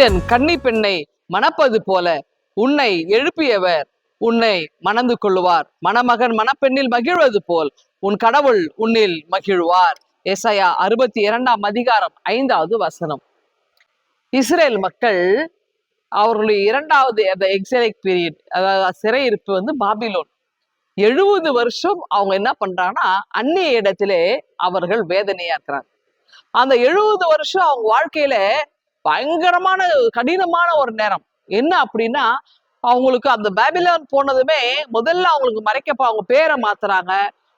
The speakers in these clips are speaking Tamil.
இளைஞன் கன்னி பெண்ணை மணப்பது போல உன்னை எழுப்பியவர் உன்னை மணந்து கொள்ளுவார். மணமகன் மணப்பெண்ணில் மகிழ்வது போல் உன் கடவுள் உன்னில் மகிழ்வார். எசையா அறுபத்தி இரண்டாம் அதிகாரம் ஐந்தாவது வசனம். இஸ்ரேல் மக்கள் அவர்களுடைய இரண்டாவது அந்த எக்ஸலைக் பீரியட் அதாவது சிறையிருப்பு வந்து பாபிலோன். எழுபது வருஷம் அவங்க என்ன பண்றாங்கன்னா அந்நிய இடத்திலே அவர்கள் வேதனையா இருக்கிறாங்க. அந்த எழுபது வருஷம் அவங்க வாழ்க்கையில பயங்கரமான கடினமான ஒரு நேரம். என்ன அப்படின்னா அவங்களுக்கு அந்த பேபிலான் போனதுமே முதல்ல அவங்களுக்கு மறைக்கப்ப அவங்க பேரை மாத்துறாங்க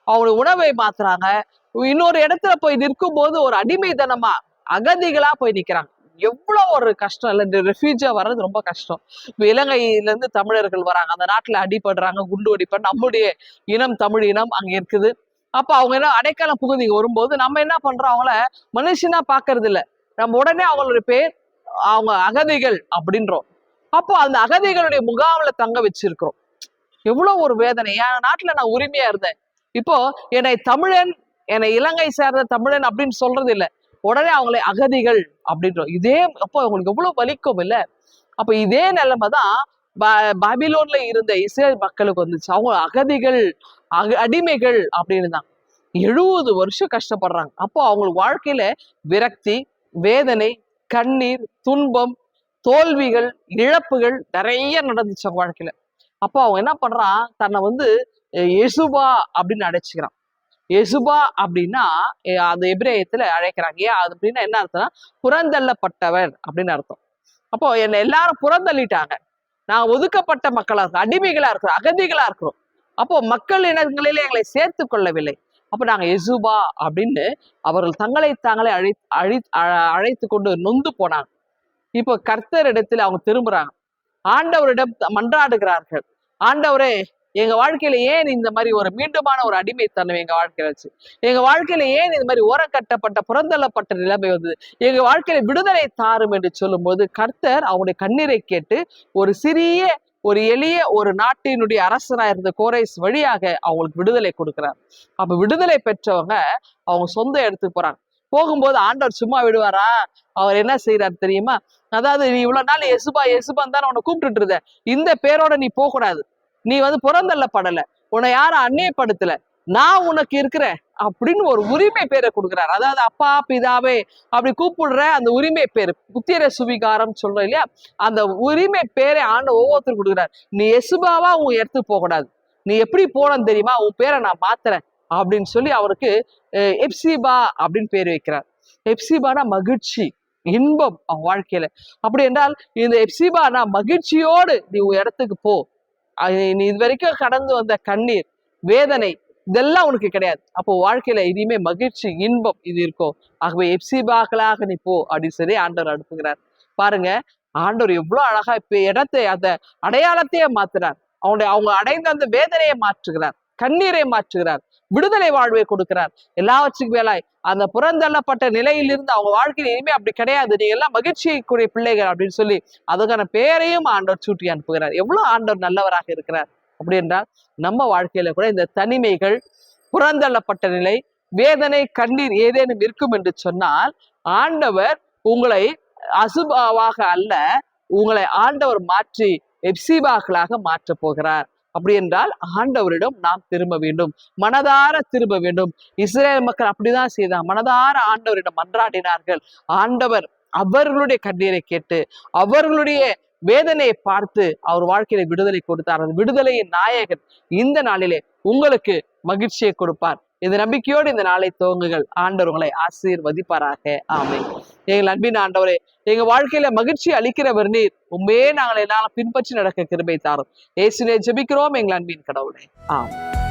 அவங்க உணவை மாத்துறாங்க. இன்னொரு இடத்துல போய் நிற்கும் போது ஒரு அடிமைத்தனமா அகதிகளா போய் நிக்கிறாங்க. எவ்வளவு ஒரு கஷ்டம். இல்லை இந்த ரெஃப்யூஜியா வர்றது ரொம்ப கஷ்டம். இப்ப இலங்கையில இருந்து தமிழர்கள் வராங்க. அந்த நாட்டுல அடிபடுறாங்க குண்டு வெடிப்ப நம்முடைய இனம் தமிழ் இனம் அங்க இருக்குது. அப்ப அவங்க என்ன அடைக்கலம் புகுதி வரும்போது நம்ம என்ன பண்றோம்? அவங்கள மனுஷனா பாக்குறது இல்லை நம்ம உடனே அவங்களுடைய பேர் அவங்க அகதிகள் அப்படின்றோம். அப்போ அந்த அகதிகளுடைய முகாமில் தங்க வச்சிருக்கிறோம். எவ்வளவு ஒரு வேதனை. என் நாட்டுல நான் உரிமையா இருந்தேன். இப்போ என்னை தமிழன் என்னை இலங்கை சேர்ந்த தமிழன் அப்படின்னு சொல்றது இல்ல. உடனே அவங்களை அகதிகள் அப்படின்றோம். இதே அப்போ அவங்களுக்கு எவ்வளவு வலிக்கும் இல்ல. அப்ப இதே நிலைமை தான் பா- பாபிலோன்ல இருந்த இஸ்ரேல் மக்களுக்கு வந்துச்சு. அவங்க அகதிகள் அக அடிமைகள் அப்படின்னு தான். எழுபது வருஷம் கஷ்டப்படுறாங்க. அப்போ அவங்களுக்கு வாழ்க்கையில விரக்தி வேதனை கண்ணீர் துன்பம் தோல்விகள் இழப்புகள் நிறைய நடந்துச்சு அவங்க வாழ்க்கையில. அப்போ அவன் என்ன பண்றான் தன்னை வந்து எசுபா அப்படின்னு அழைச்சிக்கிறான் எசுபா அப்படின்னா அது எபிரேயத்துல அழைக்கிறாங்க. ஏன்? அது அப்படின்னா என்ன அர்த்தம்னா புறந்தள்ளப்பட்டவர் அப்படின்னு அர்த்தம். அப்போ என்னை எல்லாரும் புறந்தள்ளிட்டாங்க. நான் ஒதுக்கப்பட்ட மக்களா இருக்கிறோம். அடிமைகளா இருக்கிறோம். அகதிகளா இருக்கிறோம். அப்போ மக்கள் இனங்களிலே எங்களை சேர்த்து கொள்ளவில்லை. அப்போ நாங்கள் எசுபா அப்படின்னு அவர்கள் தங்களை தாங்களே அழை அழி அழைத்து கொண்டு நொந்து போனாங்க. இப்போ கர்த்தர் இடத்துல அவங்க திரும்புறாங்க. ஆண்டவரிடம் மன்றாடுகிறார்கள். ஆண்டவரே எங்க வாழ்க்கையில ஏன் இந்த மாதிரி ஒரு மீண்டுமான ஒரு அடிமைத்தனம் எங்க வாழ்க்கையில வச்சு எங்க வாழ்க்கையில ஏன் இந்த மாதிரி ஓரம் கட்டப்பட்ட புறந்தள்ளப்பட்ட நிலைமை வந்தது? எங்க வாழ்க்கையில விடுதலை தாரும் என்று சொல்லும்போது கர்த்தர் அவனுடைய கண்ணீரை கேட்டு ஒரு சிறிய ஒரு எளிய ஒரு நாட்டினுடைய அரசனா இருந்த கோரைஸ் வழியாக அவங்களுக்கு விடுதலை கொடுக்கிறார். அப்ப விடுதலை பெற்றவங்க அவங்க சொந்த இடத்துக்கு போறாங்க. போகும்போது ஆண்டவர் சும்மா விடுவாரா? அவர் என்ன செய்யறாரு தெரியுமா? அதாவது நீ இவ்வளவு நாள் எசுபா எசுபான் தான் உன்னை கூப்பிட்டுட்டு இருந்த. இந்த பேரோட நீ போக கூடாது நீ வந்து புறந்தள்ளப்படல. உன்னை யாரும் அந்நியப்படுத்தல. நான் உனக்கு இருக்கிறேன். அப்படின்னு ஒரு உரிமை பேரை கொடுக்குறாரு. அதாவது அப்பா பிதாவே அப்படி கூப்பிடுற அந்த உரிமை பேர் புத்திர சுவிகாரம் சொல்றோம் இல்லையா? அந்த உரிமை பேரை ஆண்டு ஒவ்வொருத்தரும் கொடுக்குறாரு. நீ எசுபாவா உன் இடத்துக்கு போகக்கூடாது. நீ எப்படி போனன்னு தெரியுமா? உன் பேரை நான் மாத்துறேன் அப்படின்னு சொல்லி அவருக்கு எப்சிபா அப்படின்னு பேர் வைக்கிறார். எப்சிபானா மகிழ்ச்சி இன்பம் அவன் வாழ்க்கையில. அப்படி என்றால் இந்த எப்சிபானா மகிழ்ச்சியோடு நீ உன் இடத்துக்கு போ. நீ இது வரைக்கும் கடந்து வந்த கண்ணீர் வேதனை இதெல்லாம் உனக்கு கிடையாது. அப்போ வாழ்க்கையில இனிமே மகிழ்ச்சி இன்பம் இது இருக்கும். ஆகவே எப்சிபாக்களாக நீ போ அப்படின்னு சொல்லி ஆண்டவர் அனுப்புகிறார். பாருங்க ஆண்டவர் எவ்வளவு அழகா இப்ப இடத்தை அந்த அடையாளத்தையே மாத்துறார். அவனுடைய அவங்க அடைந்த அந்த வேதனையை மாற்றுகிறார். கண்ணீரை மாற்றுகிறார். விடுதலை வாழ்வை கொடுக்கிறார். எல்லாவற்றுக்கும் மேலாய் அந்த புறந்தள்ளப்பட்ட நிலையிலிருந்து அவங்க வாழ்க்கையில இனிமே அப்படி கிடையாது. நீங்க எல்லாம் மகிழ்ச்சிக்குரிய பிள்ளைகள் அப்படின்னு சொல்லி அதுக்கான பேரையும் ஆண்டவர் சூட்டி அனுப்புகிறார். எவ்வளவு ஆண்டவர் நல்லவராக இருக்கிறார். அப்படி என்றால் நம்ம வாழ்க்கையில கூட இந்த தனிமைகள் புறந்தள்ளப்பட்ட நிலை வேதனை கண்ணீர் ஏதேனும் இருக்கும் என்று சொன்னால் ஆண்டவர் உங்களை அசுபாவாக அல்ல உங்களை ஆண்டவர் மாற்றி எப்சிபாக்களாக மாற்றப் போகிறார். அப்படி என்றால் ஆண்டவரிடம் நாம் திரும்ப வேண்டும் மனதார திரும்ப வேண்டும். இஸ்ரேல் மக்கள் அப்படிதான் செய்தார் மனதார ஆண்டவரிடம் மன்றாடினார்கள். ஆண்டவர் அவர்களுடைய கண்ணீரை கேட்டு அவர்களுடைய வேதனையை பார்த்து அவர் வாழ்க்கையில விடுதலை கொடுத்தார். அந்த விடுதலையின் நாயகன் இந்த நாளிலே உங்களுக்கு மகிழ்ச்சியை கொடுப்பார். இந்த நம்பிக்கையோடு இந்த நாளை துவங்குகள் ஆண்டவர் உங்களை ஆசீர்வதிப்பாராக. ஆமை எங்கள் அன்பின் ஆண்டவரே எங்க வாழ்க்கையில மகிழ்ச்சி அளிக்கிறவர் நீர் உண்மையே நாங்கள் எல்லாம் பின்பற்றி நடக்க கிருபை தாரும். ஏசுலே ஜபிக்கிறோம் எங்கள் அன்பின் கடவுளே. ஆமாம்